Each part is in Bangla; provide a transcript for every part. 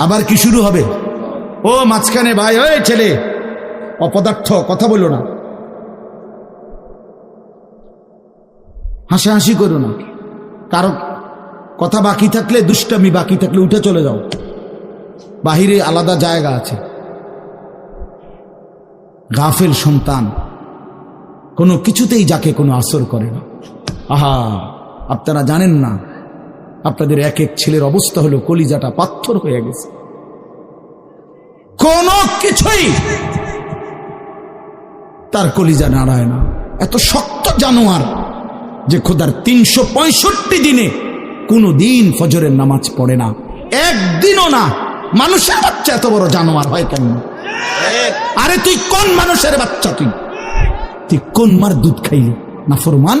আবার কি শুরু হবে? ও মাঝখানে ভাই, ওই ছেলে। অপদার্থ, কথা বলো না। হাসাহাসি করো না। কারও কথা বাকি থাকলে, দুষ্টামি বাকি থাকলে উঠে চলে যাও। বাহিরে আলাদা জায়গা আছে। গাফেল সন্তান। কোনো কিছুতেই যাকে কোনো আসর করে না। আহা, আপনারা জানেন না আপনাদের এক এক ছেলের অবস্থা হলো কলিজাটা পাথর হয়ে গেছে। কোন কিছুই তার কলিজা নাড়ায় না। এত শক্ত জানোয়ার যে খোদার তিনশো পঁয়ষট্টি দিনে কোনো দিন ফজরের নামাজ পড়ে না। একদিনও না। মানুষের বাচ্চা এত বড় জানোয়ার হয় কেন? আরে তুই কোন মানুষের বাচ্চা তুই? তুই কোন মার দুধ খাইলি? না ফরমান?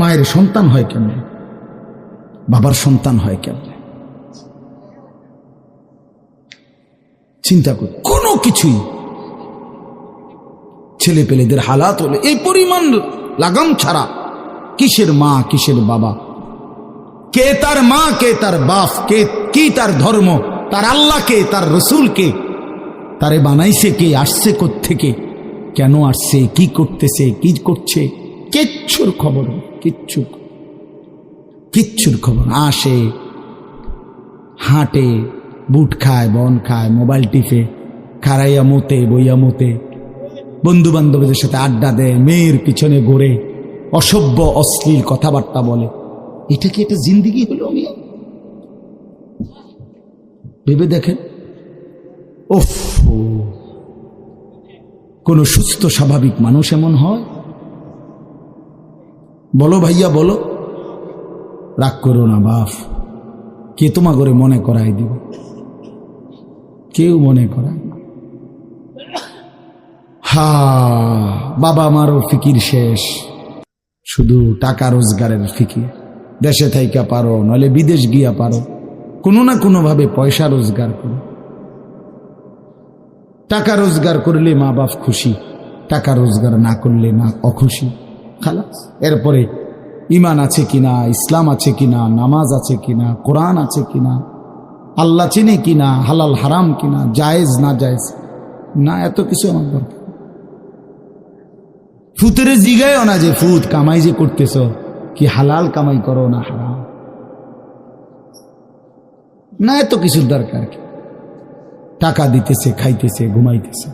মায়ের সন্তান হয় কেমনে? বাবার সন্তান হয় কেমনে? চিন্তা করি, কোনো কিছুই ছেলে পেলেদের হালাত হলে এই পরিমাণ লাগাম ছাড়া কিসের মা, কিসের বাবা? কে তার মা, কে তার বাপ, কে, কি তার ধর্ম, তার আল্লাহ কে তার রসুল কে তারে বানাইছে কে, আসছে থেকে কেন আসছে, কি করতেছে, কি করছে? কিচ্ছুর খবর, কিচ্ছু, কিচ্ছুর খবর। আসে, হাঁটে, বুট খায়, বন খায়, মোবাইল টিপে খারাইয়া মতে, বইয়া মতে। বন্ধু বান্ধবদের সাথে আড্ডা দেয়, মেয়ের পিছনে ঘোরে, অসভ্য, অশ্লীল কথাবার্তা বলে। এটা কি একটা জিন্দিগি হলো মিয়া? ভেবে দেখেন? ওফ, কোন সুস্থ, স্বাভাবিক মানুষ এমন হয়? বলো ভাইয়া, বলো। রাগ করো না বাপ কে তোমা করে মনে করাই দিব? কেউ মনে করায় হা, বাবা আমারও ফিকির শেষ। শুধু টাকা রোজগারের ফিকির। দেশে থাইকা পারো নলে বিদেশ গিয়া পারো। কোনো না কোনো ভাবে পয়সা রোজগার করো। টাকা রোজগার করলে মা বাপ খুশি, টাকা রোজগার না করলে না অখুশি। খালাস। এরপরে ইমান আছে কিনা, ইসলাম আছে কিনা, নামাজ আছে কিনা, কোরআন আছে কিনা, আল্লাহ চিনে কিনা, হালাল, হারাম কিনা, জায়েজ, না জায়েজ। না, এত কিছু আমার দরকার। ফুতেরে জিগায়ও না যে ফুত, কামাই যে করতেছ, কি হালাল কামাই করো না হারাম। না, এত কিছুর দরকার কি? টাকা দিতেছে, খাইতেছে, ঘুমাইতেছে।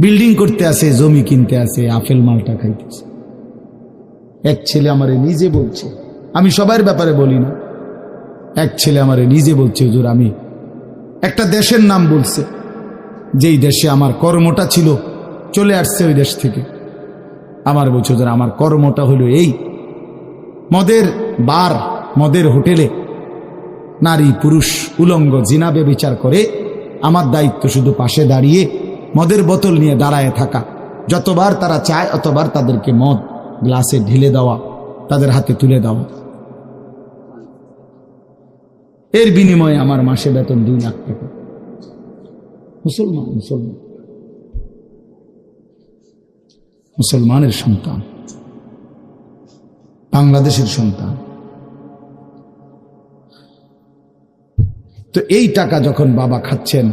বিল্ডিং করতে আসে জমি কিনতে আসে আপেল, মালটা খাইতেছে। এক ছেলে আমারে নিজে বলছে, আমি সবার ব্যাপারে বলি না। এক ছেলে আমারে নিজে বলছে, হুজুর, আমি একটা দেশের নাম বলছে, যেই দেশে আমার কর্মটা ছিল, চলে আসছে ওই দেশ থেকে। আমার বলছে, হুজুর, আমার কর্মটা হলো এই, মদের বার, মদের হোটেলে নারী পুরুষ উলঙ্গ জিনাবে বিচার করে, আমার দায়িত্ব শুধু পাশে দাঁড়িয়ে মদের বোতল নিয়ে দাঁড়ায় থাকা। যতবার তারা চায়, অতবার তাদেরকে মদ গ্লাসে ঢেলে দেওয়া, তাদের হাতে তুলে দেওয়া। এর বিনিময়ে আমার মাসে বেতন দুই লাখ টাকা। মুসলমান মুসলমান। মুসলমানের সন্তান। বাংলাদেশের সন্তান। তো এই টাকা যখন বাবা খাচ্ছেন,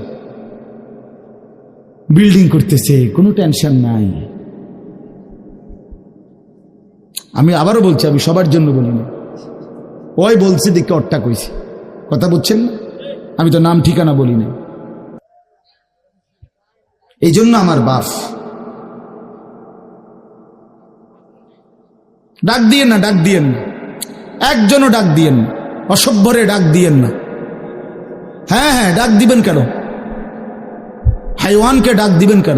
বিল্ডিং করতেছে, কোনো টেনশন নাই। আমি আবারও বলছি, আমি সবার জন্য বলি না। ওই বলছে, দেখে অট্টা কইছি। কথা বুঝছেন? না আমি তো নাম ঠিকানা বলি না। এই জন্য আমার বাপ। ডাক দিয়েন না, ডাক দিয়েন না। একজনও ডাক দিয়েন না। অসভ্যরে ডাক দিয়েন না। হ্যাঁ হ্যাঁ ডাক দিবেন কেন? হাইওয়ানকে ডাক দিবেন কেন?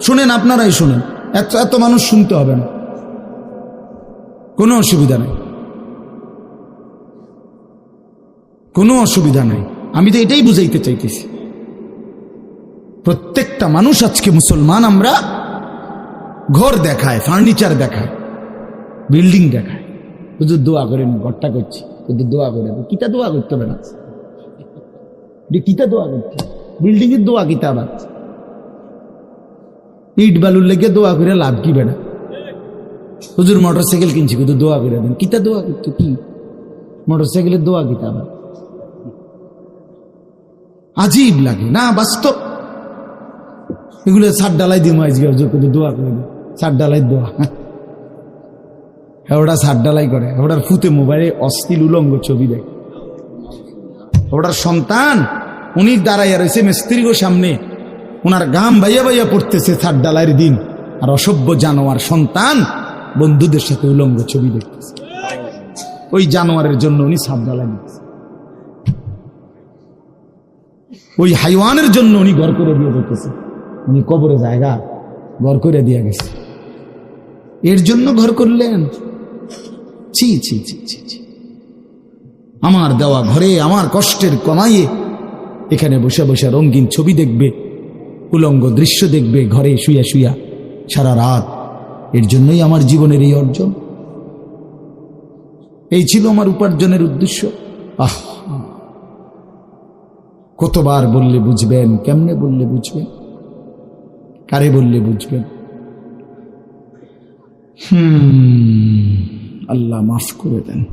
শুনেন, আপনারাই শুনেন। এত এত মানুষ শুনতে হবে না। কোনো অসুবিধা নেই। কোনো অসুবিধা নাই। আমি তো এটাই বুঝাইতে চাইতেছি। প্রত্যেকটা মানুষ আজকে মুসলমান, আমরা ঘর দেখায়, ফার্নিচার দেখায়, বিল্ডিং দেখায়। শুধু দোয়া করেন, ঘরটা করছি। শুধু দোয়া করে কিতা দোয়া করতে হবে না? কিতা দোয়া করতে বিল্ডিং এর দোয়া কিতা আবার? ইট বালুর লেগে দোয়া করে লাভ কি বেড়া? হুজুর মোটর সাইকেল কিনছি, কিন্তু দোয়া করে দেন। কিতা দোয়া করতো? কি? মোটর সাইকেলের দোয়া কিতা আবার? আজীব লাগে। না, বাস্তব। এগুলো সার ডালাই দিই আজকে কিন্তু দোয়া করে দেন সার ডালাই দোয়া। ওটা সার ডালাই করে। ওটার ফুতে মোবাইলে অস্থির উলঙ্গ ছবি দেয়। ওটার সন্তান, উনি দাঁড়াইয়া রয়েছে মিস্ত্রিগো সামনে। ওনার গাম বাইয়া বাইয়া পড়তেছে সার ডালাইয়ের দিন। আর অসভ্য জানোয়ার সন্তান বন্ধুদের সাথে উলঙ্গ ছবি দেখতেছে। ওই জানোয়ারের জন্য উনি সাপ ডালাই দিতেছে ওই হাইওয়ানের জন্য উনি ঘর করে দিয়ে দেখতেছে উনি কবরে জায়গা ঘর করে দিয়ে গেছে। এর জন্য ঘর করলেন। ছি ছি ছি ছি ছি। আমার দেওয়া ঘরে আমার কষ্টের কমাইয়ে এখানে বসে বসে রঙিন ছবি দেখবে, উলঙ্গ দৃশ্য দেখবে, ঘরে শুয়া শুয়া সারা রাত এর জন্যই আমার জীবনের এই অর্জন। এই ছিল আমার উপার্জনের উদ্দেশ্য। আহ, কতবার বললে বুঝবেন, কেমনে বললে বুঝবেন? কারে বললে বুঝবেন? হম, আল্লাহ মাফ করে দেন।